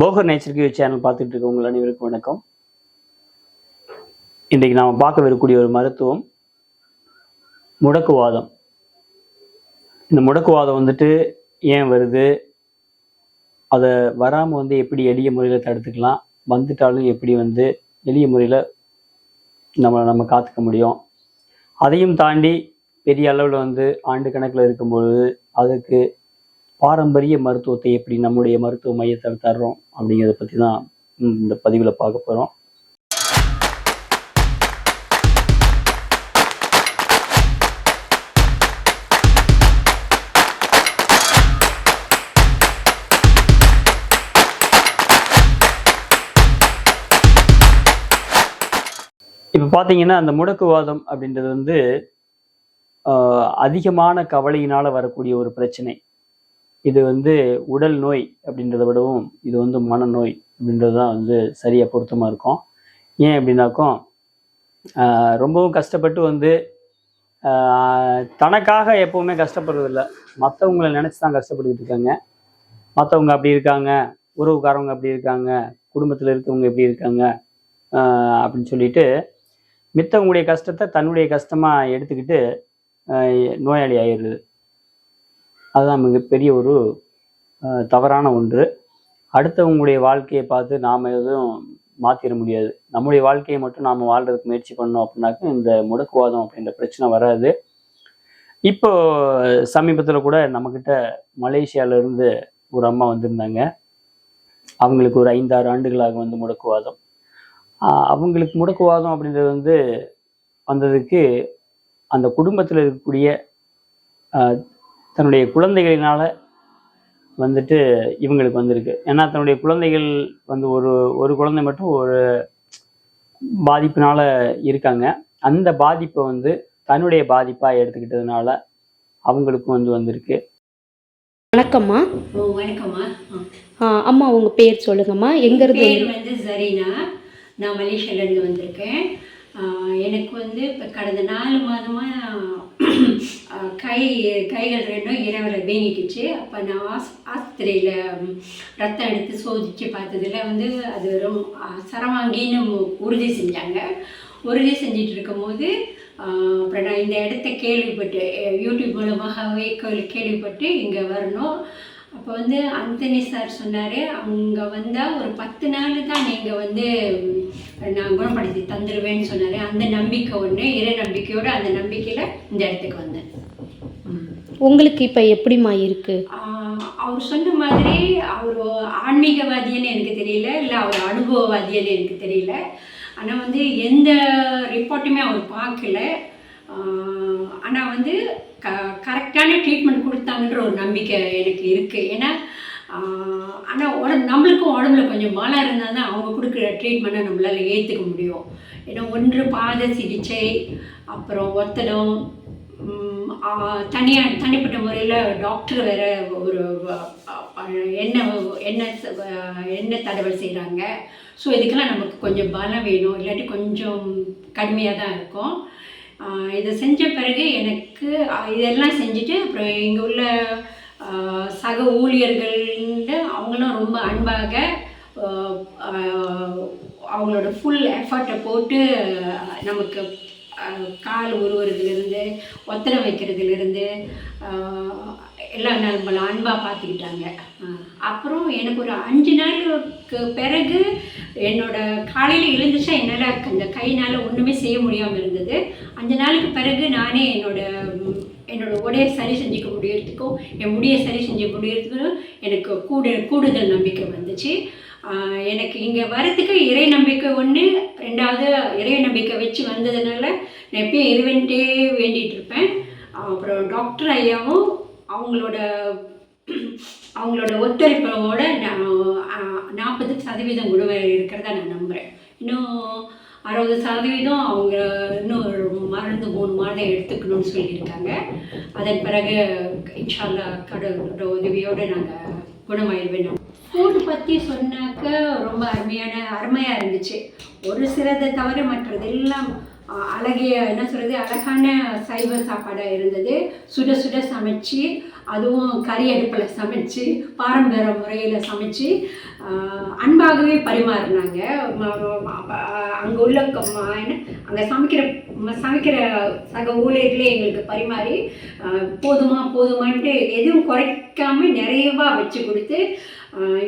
Bogar nature Q channel பார்த்துட்டு இருக்க உங்கள் அனைவருக்கும் வணக்கம். இன்றைக்கு நாம் பார்க்க வரக்கூடிய ஒரு மருத்துவம் முடக்குவாதம். இந்த முடக்குவாதம் வந்துட்டு ஏன் வருது? அதை வராமல் வந்து எப்படி எளிய முறையில் தடுத்துக்கலாம்? வந்துட்டாலும் எப்படி வந்து எளிய முறையில் நம்ம நம்ம காத்துக்க முடியும்? அதையும் தாண்டி பெரிய அளவில் வந்து ஆண்டு கணக்கில் இருக்கும்பொழுது அதுக்கு பாரம்பரிய மருத்துவத்தை எப்படி நம்முடைய மருத்துவ மையத்தில் தர்றோம் அப்படிங்கிறத பற்றி தான் இந்த பதிவில் பார்க்க போகிறோம் இப்போ பார்த்தீங்கன்னா அந்த முடக்குவாதம் அப்படின்றது வந்து அதிகமான கவலையினால் வரக்கூடிய ஒரு பிரச்சனை. இது வந்து உடல் நோய் அப்படின்றத விடவும் இது வந்து மனநோய் அப்படின்றது தான் வந்து சரியாக பொருத்தமாக இருக்கும். ஏன் அப்படின்னாக்கும் ரொம்பவும் கஷ்டப்பட்டு வந்து தனக்காக எப்பவுமே கஷ்டப்படுறதில்ல. மற்றவங்கள நினச்சி தான் கஷ்டப்பட்டுக்கிட்டு இருக்காங்க. மற்றவங்க அப்படி இருக்காங்க உறவுக்காரவங்க அப்படி இருக்காங்க குடும்பத்தில் இருக்கவங்க எப்படி இருக்காங்க அப்படின்னு சொல்லிட்டு மித்தவங்களுடைய கஷ்டத்தை தன்னுடைய கஷ்டமாக எடுத்துக்கிட்டு நோயாளி ஆயிடுது அதுதான் மிகப்பெரிய ஒரு தவறான ஒன்று. அடுத்தவங்களுடைய வாழ்க்கையை பார்த்து நாம் எதுவும் மாற்றிட முடியாது. நம்முடைய வாழ்க்கையை மட்டும் நாம் வாழ்றதுக்கு முயற்சி பண்ணோம் அப்படின்னாக்க இந்த முடக்குவாதம் அப்படின்ற பிரச்சனை வராது. இப்போ சமீபத்தில் கூட நம்மக்கிட்ட மலேசியாவிலேருந்து ஒரு அம்மா வந்திருந்தாங்க. அவங்களுக்கு ஒரு ஐந்தாறு ஆண்டுகளாக வந்து முடக்குவாதம். அவங்களுக்கு முடக்குவாதம் அப்படின்றது வந்து வந்ததுக்கு அந்த குடும்பத்தில் இருக்கக்கூடிய தன்னுடைய குழந்தைகளினால வந்துட்டு இவங்களுக்கு வந்திருக்கு. ஏன்னா தன்னுடைய குழந்தைகள் வந்து ஒரு ஒரு குழந்தை மட்டும் ஒரு பாதிப்பினால இருக்காங்க. அந்த பாதிப்பை வந்து தன்னுடைய பாதிப்பாக எடுத்துக்கிட்டதுனால அவங்களுக்கும் வந்து வந்திருக்கு. வணக்கம்மா. ஓ வணக்கம்மா. அம்மா உங்கள் பேர் சொல்லுங்கம்மா. எங்கேருந்து பேர் வந்து ஜரீனா. நான் மலேசியாலேருந்து வந்திருக்கேன். எனக்கு வந்து இப்போ கடந்த நாலு மாதமாக கை கைகள் ரெண்டும் இரவில் வீங்கிக்கிச்சு. அப்போ நான் ஆஸ் ஆஸ்பத்திரியில் ரத்தம் எடுத்து சோதித்து பார்த்ததுல வந்து அது ரொம்ப சரவாங்கின்னு உறுதி செஞ்சாங்க. உறுதி செஞ்சிட்டு இருக்கும்போது அப்புறம் நான் இந்த இடத்த கேள்விப்பட்டு யூடியூப் மூலமாகவே கேள்விப்பட்டு இங்கே வரணும். அப்போ வந்து அந்தனி சார் சொன்னார் அங்கே வந்தால் ஒரு பத்து நாள் தான் நீங்கள் வந்து நான் குணப்படுத்தி தந்துடுவேன்னு சொன்னார். அந்த நம்பிக்கை ஒன்று இறை நம்பிக்கையோடு அந்த நம்பிக்கையில் இந்த இடத்துக்கு வந்தேன். உங்களுக்கு இப்போ எப்படிம்மா இருக்கு? ஆஹ் அவர் சொன்ன மாதிரி அவர் ஆன்மீகவாதின்னு எனக்கு தெரியல இல்லை அவர் அனுபவவாதின்னு எனக்கு தெரியல. ஆனால் வந்து எந்த ரிப்போர்ட்டுமே அவர் பார்க்கல. ஆனால் வந்து க கரெக்டான ட்ரீட்மெண்ட் கொடுத்தாங்கன்ற ஒரு நம்பிக்கை எனக்கு இருக்குது ஏன்னா ஆனால் உடம்பு நம்மளுக்கும் உடம்புல கொஞ்சம் பலம் இருந்தால் தான் அவங்க கொடுக்குற ட்ரீட்மெண்ட்டை நம்மளால் ஏற்றுக்க முடியும். ஏன்னா ஒன்று பாத சிகிச்சை அப்புறம் ஒத்தடம் தனியாக தனிப்பட்ட முறையில் டாக்டர் வேறு ஒரு என்ன எண்ணெய் எண்ணெய் எண்ணெய் தடவல் செய்கிறாங்க ஸோ இதுக்கெல்லாம் நமக்கு கொஞ்சம் பலம் வேணும். இல்லாட்டி கொஞ்சம் கடுமையாக தான் இருக்கும். இதை செஞ்ச பிறகு எனக்கு இதெல்லாம் செஞ்சுட்டு அப்புறம் இங்கே உள்ள சக ஊழியர்கள்ட்டு அவங்களும் ரொம்ப அன்பாக அவங்களோட ஃபுல் எஃபர்ட்டை போட்டு நமக்கு கால் உருவுறதுலேருந்து ஒத்தனை வைக்கிறதுலேருந்து எல்லாம் நம்மளை அன்பாக பார்த்துக்கிட்டாங்க. அப்புறம் எனக்கு ஒரு அஞ்சு நாளுக்கு பிறகு என்னோட காலையில் எழுந்துச்சா என்னால் அந்த கைனால் ஒன்றுமே செய்ய முடியாமல் இருந்தது. அஞ்சு நாளுக்கு பிறகு நானே என்னோட ம், என்னோட உடையை சரி செஞ்சுக்க முடியறதுக்கும் என் முடியை சரி செஞ்சு முடியறதுக்கும் எனக்கு கூடு கூடுதல் நம்பிக்கை வந்துச்சு. எனக்கு இங்கே வரத்துக்கு இறை நம்பிக்கை ஒன்று ரெண்டாவது இறை நம்பிக்கை வச்சு வந்ததுனால நான் எப்பயும் இறைவன்ட்டே வேண்டிகிட்டு இருப்பேன். அப்புறம் டாக்டர் ஐயாவும் அவங்களோட அவங்களோட ஒத்துழைப்போட நாற்பது சதவீதம் குணம் இருக்கிறதா நான் நம்புகிறேன் இன்னும் அறுபது சதவீதம் அவங்க இன்னும் ஒரு மருந்து மூணு மாதம் எடுத்துக்கணும்னு சொல்லியிருக்காங்க. அதன் பிறகு இன்ஷால்லா கடவுளோட உதவியோடு நாங்கள் குணமாயிருவேன் ஸ்கூல் பற்றி சொன்னாக்க ரொம்ப அருமையான அருமையாக இருந்துச்சு. ஒரு சிலதை தவிர மற்றதெல்லாம் எல்லாம் அழகிய என்ன சொல்கிறது அழகான சைவ சாப்பாடாக இருந்தது. சுட சுட சமைச்சு அதுவும் கறி அடுப்பில் சமைச்சு பாரம்பரிய முறையில் சமைச்சு அன்பாகவே பரிமாறினாங்க. அங்கே உள்ள என்ன அங்கே சமைக்கிற சமைக்கிற சக ஊழியர்களே எங்களுக்கு பரிமாறி போதுமா போதுமான்ட்டு எதுவும் குறைக்காம நிறையவா வச்சு கொடுத்து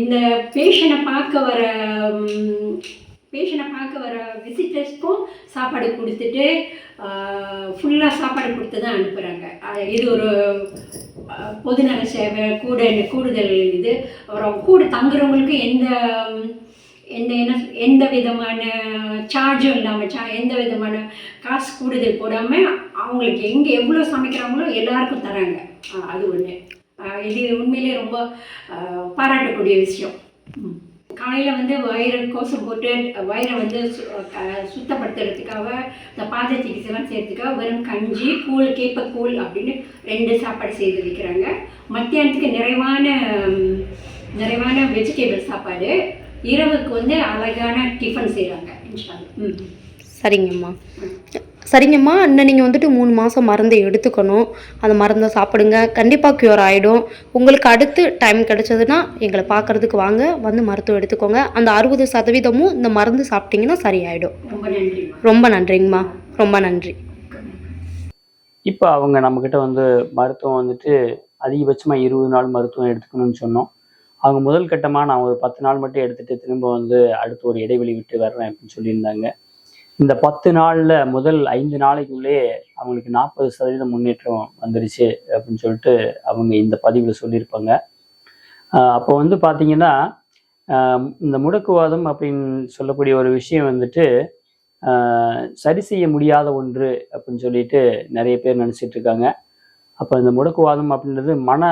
இந்த பேஷனை பார்க்க வர பேஷனை பார்க்க வர விசிட்டர்ஸ்க்கும் சாப்பாடு கொடுத்துட்டு ஃபுல்லாக சாப்பாடு கொடுத்து தான் அனுப்புகிறாங்க இது ஒரு பொதுநல சேவை கூட கூடுதல் இது. அப்புறம் கூட தங்குறவங்களுக்கு எந்த எந்த என்ன எந்த விதமான சார்ஜும் இல்லாமல் சா எந்த விதமான காசு கூடுதல் போடாமல் அவங்களுக்கு எங்கே எவ்வளோ சமைக்கிறாங்களோ எல்லாருக்கும் தராங்க. அது ஒன்று இது உண்மையிலே ரொம்ப பாராட்டக்கூடிய விஷயம். காலையில் வந்து வயிறு கோசம் போட்டு வயிறை வந்து சு- சுத்தப்படுத்துறதுக்காக இந்த பாத சிகிச்சைலாம் செய்கிறதுக்காக வெறும் கஞ்சி கூழ் கேப்பக்கூழ் அப்படின்னு ரெண்டு சாப்பாடு செய்து வைக்கிறாங்க. மத்தியானத்துக்கு நிறைவான நிறைவான வெஜிடேபிள் சாப்பாடு. இரவுக்கு வந்து அழகான டிஃபன் செய்கிறாங்க இன்ஷால்லா ம். சரிங்கம்மா. சரிங்கம்மா இன்னும் நீங்கள் வந்துட்டு மூணு மாதம் மருந்தை எடுத்துக்கணும். அந்த மருந்தை சாப்பிடுங்க. கண்டிப்பாக க்யூர் ஆகிடும் உங்களுக்கு அடுத்து டைம் கிடைச்சதுன்னா எங்களை பார்க்கறதுக்கு வாங்க. வந்து மருத்துவம் எடுத்துக்கோங்க. அந்த அறுபது சதவீதமும் இந்த மருந்து சாப்பிட்டீங்கன்னா சரியாயிடும். ரொம்ப நன்றிங்கம்மா. ரொம்ப நன்றி. இப்போ அவங்க நம்மக்கிட்ட வந்து மருத்துவம் வந்துட்டு அதிகபட்சமாக இருபது நாள் மருத்துவம் எடுத்துக்கணும்னு சொன்னோம். அவங்க முதல் கட்டமாக நான் ஒரு பத்து நாள் மட்டும் எடுத்துட்டு திரும்ப வந்து அடுத்து ஒரு இடைவெளி விட்டு வர்றேன் அப்படின்னு சொல்லியிருந்தாங்க. இந்த பத்து நாளில் முதல் ஐந்து நாளைக்குள்ளே அவங்களுக்கு நாற்பது சதவீதம் முன்னேற்றம் வந்துருச்சு அப்படின்னு சொல்லிட்டு அவங்க இந்த பதிவில் சொல்லியிருப்பாங்க. அப்போ வந்து பார்த்தீங்கன்னா இந்த முடக்குவாதம் அப்படின்னு சொல்லக்கூடிய ஒரு விஷயம் வந்துட்டு சரி செய்ய முடியாத ஒன்று அப்படின்னு சொல்லிட்டு நிறைய பேர் நினச்சிட்டு இருக்காங்க. அப்போ இந்த முடக்குவாதம் அப்படின்றது மன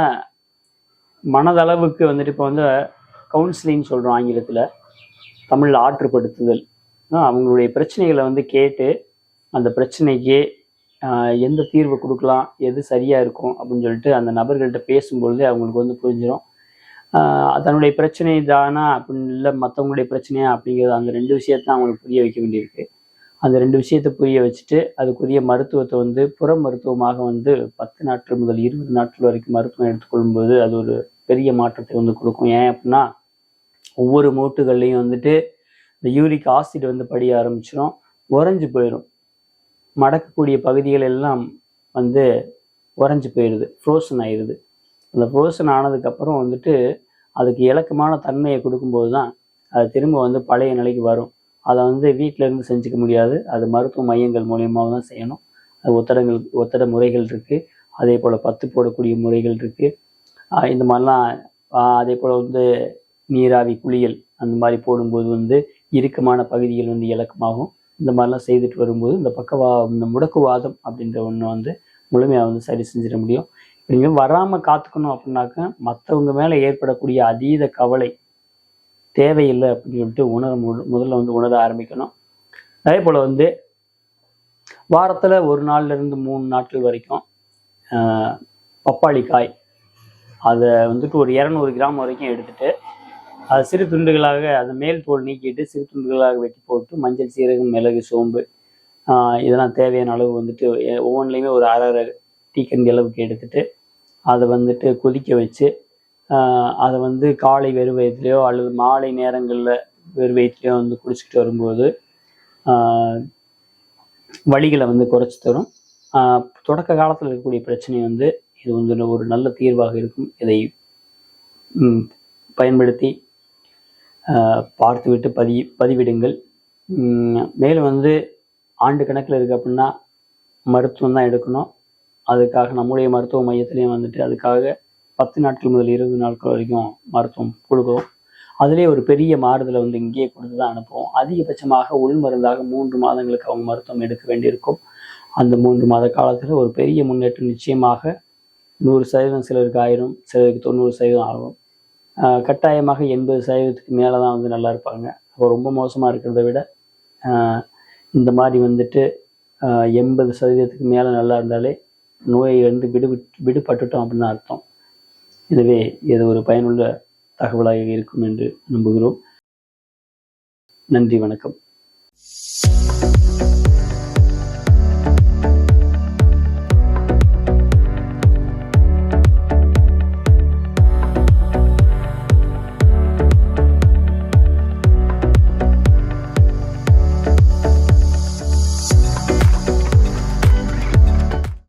மனதளவுக்கு வந்துட்டு இப்போ வந்து கவுன்சிலிங் சொல்கிறோம் ஆங்கிலத்தில் தமிழில் ஆற்றுப்படுத்துதல். அவங்களுடைய பிரச்சனைகளை வந்து கேட்டு அந்த பிரச்சனைக்கு எந்த தீர்வு கொடுக்கலாம் எது சரியாக இருக்கும் அப்படின்னு சொல்லிட்டு அந்த நபர்கள்ட்ட பேசும்பொழுது அவங்களுக்கு வந்து புரிஞ்சிடும் தன்னுடைய பிரச்சனை தானா அப்படின்னு இல்லை மற்றவங்களுடைய பிரச்சனையா அப்படிங்கிறது அந்த ரெண்டு விஷயத்தான் அவங்களுக்கு புரிய வைக்க வேண்டியிருக்கு. அந்த ரெண்டு விஷயத்தை புரிய வச்சுட்டு அதுக்குரிய மருத்துவத்தை வந்து புற மருத்துவமாக வந்து பத்து நாட்கள் முதல் இருபது நாட்கள் வரைக்கும் மருத்துவம் எடுத்துக்கொள்ளும்போது அது ஒரு பெரிய மாற்றத்தை வந்து கொடுக்கும். ஏன் அப்படின்னா ஒவ்வொரு மூட்டுகள்லையும் வந்துட்டு இந்த யூரிக் ஆசிட் வந்து படிய ஆரம்பிச்சிடும் உறைஞ்சு போயிடும் மடக்கக்கூடிய பகுதிகள் எல்லாம் வந்து உறைஞ்சு போயிடுது ஃப்ரோசன் ஆயிடுது அந்த ஃப்ரோசன் ஆனதுக்கப்புறம் வந்துட்டு அதுக்கு இலக்கமான தன்மையை கொடுக்கும்போது தான் அது திரும்ப வந்து பழைய நிலைக்கு வரும். அதை வந்து வீட்டில இருந்து செஞ்சுக்க முடியாது. அது மருத்துவ மையங்கள் மூலியமாக தான் செய்யணும். அது ஒத்தடங்கள் ஒத்தட முறைகள் இருக்குது அதே போல் பத்து போடக்கூடிய முறைகள் இருக்குது இந்த மாதிரிலாம் அதே போல் வந்து நீராவி குளியல் அந்த மாதிரி போடும்போது வந்து இறுக்கமான பகுதிகள் வந்து இலக்கமாகும். இந்த மாதிரிலாம் செய்துட்டு வரும்போது இந்த பக்கவா இந்த முடக்குவாதம் அப்படின்ற ஒன்று வந்து முழுமையாக வந்து சரி செஞ்சிட முடியும். நீங்கள் வராமல் காத்துக்கணும் அப்படின்னாக்க மற்றவங்க மேலே ஏற்படக்கூடிய அதீத கவலை தேவையில்லை அப்படின்னு சொல்லிட்டு உணர முதல்ல வந்து உணர ஆரம்பிக்கணும். அதே போல் வந்து வாரத்தில் ஒரு நாள்ல இருந்து மூணு நாட்கள் வரைக்கும் பப்பாளிக்காய் பப்பாளி காய் அதை வந்துட்டு ஒரு இரநூறு கிராம் வரைக்கும் எடுத்துட்டு அது சிறு துண்டுகளாக அந்த மேல் தோல் நீக்கிட்டு சிறு துண்டுகளாக வெட்டி போட்டு மஞ்சள் சீரகம் மிளகு சோம்பு இதெல்லாம் தேவையான அளவு வந்துட்டு ஒவ்வொன்றுலையுமே ஒரு அரை அரை டீக்கண்டி அளவுக்கு எடுத்துட்டு அதை வந்துட்டு கொதிக்க வச்சு அதை வந்து காலை வெறும் வயிற்றுலையோ அல்லது மாலை நேரங்களில் வெறும் வயிற்றுலையோ வந்து குடிச்சிட்டு வரும்போது வழிகளை வந்து குறைச்சி தரும். தொடக்க காலத்தில் இருக்கக்கூடிய பிரச்சனை வந்து இது வந்து ஒரு நல்ல தீர்வாக இருக்கும். இதை பயன்படுத்தி பார்த்துவிட்டு பதி பதிவிடுங்கள். மேலும் வந்து ஆண்டு கணக்கில் இருக்கு அப்படின்னா மருத்துவம் தான் எடுக்கணும். அதுக்காக நம்முடைய மருத்துவ மையத்திலையும் வந்துட்டு அதுக்காக பத்து நாட்கள் முதல் இருபது நாட்கள் வரைக்கும் மருத்துவம் கொடுக்குறோம் அதுலேயே ஒரு பெரிய மாறுதலை வந்து இங்கேயே கொடுத்து தான் அனுப்புவோம். அதிகபட்சமாக உள் மருந்தாக மூன்று மாதங்களுக்கு அவங்க மருத்துவம் எடுக்க வேண்டியிருக்கும். அந்த மூன்று மாத காலத்தில் ஒரு பெரிய முன்னேற்றம் நிச்சயமாக நூறு சதவீதம் சிலருக்கு ஆயிரும் சிலருக்கு தொண்ணூறு சதவீதம் ஆகும். கட்டாயமாக எண்பது சதவீதத்துக்கு மேலே தான் வந்து நல்லா இருப்பாங்க. அப்போ ரொம்ப மோசமாக இருக்கிறத விட இந்த மாதிரி வந்துட்டு எண்பது சதவீதத்துக்கு மேலே நல்லா இருந்தாலே நோயிலிருந்து விடு விடுபட்டுட்டோம் அப்படின்னு அர்த்தம். எனவே இது ஒரு பயனுள்ள தகவலாக இருக்கும் என்று நம்புகிறோம். நன்றி வணக்கம்.